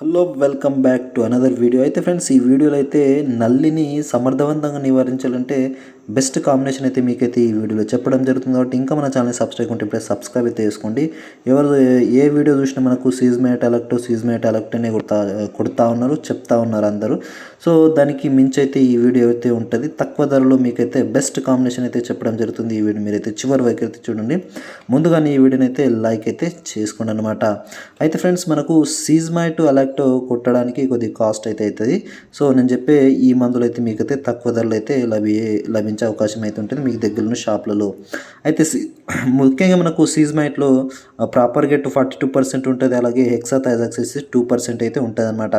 Hello welcome back to another video. అయితే friends ఈ వీడియోలో అయితే నల్లిని సమర్థవంతంగా నివారించాలంటే బెస్ట్ కాంబినేషన్ అయితే మీకైతే ఈ వీడియోలో చెప్పడం జరుగుతుంది కాబట్టి ఇంకా మన ఛానల్ సబ్స్క్రైబ్ ఉంటే ఇప్పుడే సబ్స్క్రైబ్ అయితే చేసుకోండి. ఎవరు ఏ వీడియో చూసినా మనకు సీజ్మేట్ అలెక్ట్ సీజ్మేట్ అలెక్ట్ అనే కొడతా కొడతా ఉన్నారు చెప్తా ఉన్నారు అందరూ. సో దానికి మించి అయితే ఈ వీడియో అయితే ఉంటుంది. తక్కువ ధరలో మీకైతే బెస్ట్ కాంబినేషన్ అయితే చెప్పడం జరుగుతుంది. ఈ వీడియో మీరైతే చివరి వరకు అయితే చూడండి. ముందుగానే ఈ వీడియోని అయితే లైక్ అయితే చేసుకోండి అనమాట అయితే ఫ్రెండ్స్ మనకు సీజ్మైట్ అలెక్ట్ కొట్టడానికి కొద్ది కాస్ట్ అయితే అవుతుంది. సో నేను చెప్పే ఈ మందులు అయితే మీకైతే తక్కువ ధరలు అయితే లభి లభించ అవకాశం అయితే ఉంటుంది మీకు దగ్గరలో షాపులలో. అయితే ముఖ్యంగా మనకు సీజ్మైట్లో propargite forty two percent ఉంటుంది అలాగే హెక్సా థైజాక్సిస్ టూ పర్సెంట్ అయితే ఉంటుంది అనమాట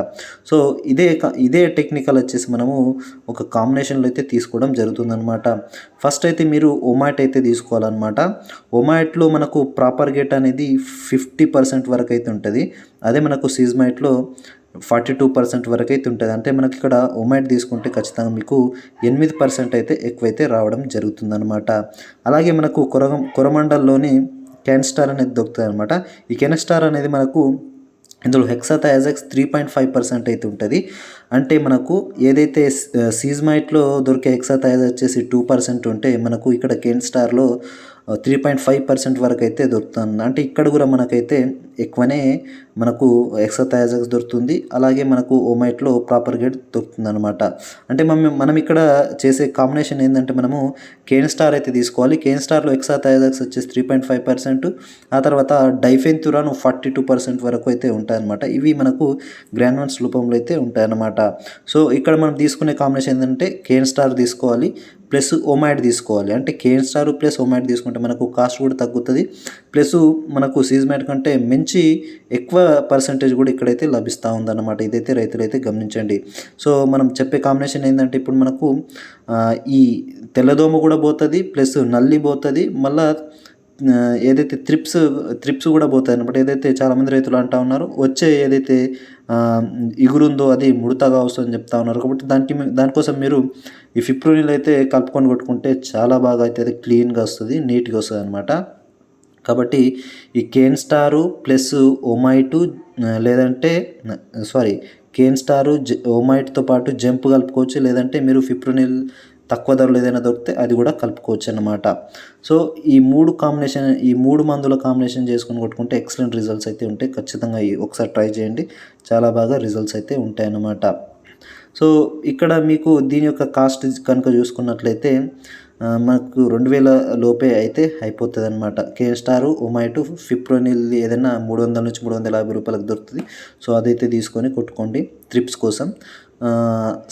సో ఇదే ఇదే టెక్నికల్ వచ్చేసి మనము ఒక కాంబినేషన్లో అయితే తీసుకోవడం జరుగుతుందనమాట ఫస్ట్ అయితే మీరు ఒమాట్ అయితే తీసుకోవాలన్నమాట. ఒమాట్లో మనకు ప్రాపర్ గెట్ అనేది ఫిఫ్టీ పర్సెంట్ వరకు అయితే ఉంటుంది. అదే మనకు సీజ్మైట్లో ఫార్టీ టూ పర్సెంట్ వరకు అయితే ఉంటుంది అంటే మనకి ఇక్కడ ఒమైట్ తీసుకుంటే ఖచ్చితంగా మీకు ఎనిమిది పర్సెంట్ అయితే ఎక్కువైతే రావడం జరుగుతుందన్నమాట. అలాగే మనకు కొర కొరమండల్లోని క్యాన్స్టార్ అనేది దొరుకుతుంది అనమాట ఈ కెనస్టార్ అనేది మనకు ఇందులో hexythiazox three point five percent అయితే ఉంటుంది అంటే మనకు ఏదైతే సీజ్మైట్లో దొరికే హెక్సాథయాజ్ వచ్చేసి టూ పర్సెంట్ ఉంటే మనకు ఇక్కడ కెన్ స్టార్లో త్రీ పాయింట్ ఫైవ్ పర్సెంట్ వరకు అయితే దొరుకుతుంది అంటే ఇక్కడ కూడా మనకైతే ఎక్కువనే మనకు ఎక్సథయాజెక్స్ దొరుకుతుంది. అలాగే మనకు ఓమైట్లో ప్రాపర్ గేట్ దొరుకుతుంది అనమాట అంటే మనం మనం ఇక్కడ చేసే కాంబినేషన్ ఏంటంటే మనము కేన్ స్టార్ అయితే తీసుకోవాలి. కేన్ స్టార్లో ఎక్సాథయాజెక్స్ వచ్చేసి త్రీ పాయింట్ ఫైవ్ పర్సెంట్ ఆ తర్వాత డైఫెన్తురాను ఫార్టీ టూ పర్సెంట్ వరకు అయితే ఉంటాయన్నమాట. ఇవి మనకు గ్రాన్యూన్స్ రూపంలో అయితే ఉంటాయన్నమాట. సో ఇక్కడ మనం తీసుకునే కాంబినేషన్ ఏంటంటే కేన్ స్టార్ తీసుకోవాలి ప్లస్ ఓమైడ్ తీసుకోవాలి. అంటే కేన్ స్టార్ ప్లస్ ఓమైడ్ తీసుకుంటే మనకు కాస్ట్ కూడా తగ్గుతుంది. ప్లస్ మనకు సీజ్మైడ్ కంటే మంచి ఎక్కువ పర్సంటేజ్ కూడా ఇక్కడైతే లభిస్తూ ఉందన్నమాట. ఇదైతే రైతులైతే గమనించండి. సో మనం చెప్పే కాంబినేషన్ ఏంటంటే ఇప్పుడు మనకు ఈ తెల్లదోమ కూడా పోతుంది ప్లస్ నల్లి పోతుంది మళ్ళా ఏదైతే త్రిప్స్ త్రిప్స్ కూడా పోతాయి అనమాట ఏదైతే చాలామంది రైతులు అంటా ఉన్నారు వచ్చే ఏదైతే ఇగురుందో అది ముడతగా వస్తుందని చెప్తా ఉన్నారు. కాబట్టి దానికి దానికోసం మీరు ఈ ఫిప్రోనిల్ అయితే కలుపుకొని కొట్టుకుంటే చాలా బాగా అయితే అది క్లీన్గా వస్తుంది నీట్గా వస్తుంది అనమాట కాబట్టి ఈ కేన్ స్టారు ప్లస్ ఒమైటు లేదంటే సారీ కేన్ స్టారు జ పాటు జంప్ కలుపుకోవచ్చు. లేదంటే మీరు ఫిప్రోనిల్ తక్కువ ధరలో ఏదైనా దొరికితే అది కూడా కలుపుకోవచ్చు అన్నమాట. సో ఈ మూడు కాంబినేషన్ ఈ మూడు మందుల కాంబినేషన్ చేసుకొని కొట్టుకుంటే ఎక్సలెంట్ రిజల్ట్స్ అయితే ఉంటాయి. ఖచ్చితంగా ఈ ఒకసారి ట్రై చేయండి. చాలా బాగా రిజల్ట్స్ అయితే ఉంటాయి అన్నమాట. సో ఇక్కడ మీకు దీని యొక్క కాస్ట్ కనుక చూసుకున్నట్లయితే మనకు రెండు వేల లోపే అయితే అయిపోతుంది అనమాట కే స్టారు ఒమైటు ఫిప్రోనిల్ ఏదైనా మూడు వందల నుంచి మూడు వందల యాభై రూపాయలకు దొరుకుతుంది. సో అదైతే తీసుకొని కొట్టుకోండి ట్రిప్స్ కోసం.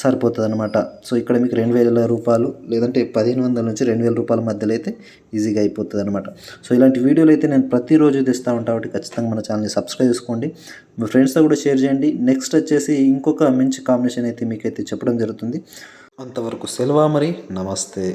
సరిపోతుంది అనమాట సో ఇక్కడ మీకు రెండు వేల రూపాయలు లేదంటే పదిహేను వందల నుంచి రెండు వేల రూపాయల మధ్యలో అయితే ఈజీగా అయిపోతుంది అనమాట సో ఇలాంటి వీడియోలు అయితే నేను ప్రతిరోజు తెస్తూ ఉంటాను కాబట్టి ఖచ్చితంగా మన ఛానల్ని సబ్స్క్రైబ్ చేసుకోండి. మీ ఫ్రెండ్స్తో కూడా షేర్ చేయండి. నెక్స్ట్ వచ్చేసి ఇంకొక మంచి కాంబినేషన్ అయితే మీకైతే చెప్పడం జరుగుతుంది. అంతవరకు సెలవా మరి. నమస్తే.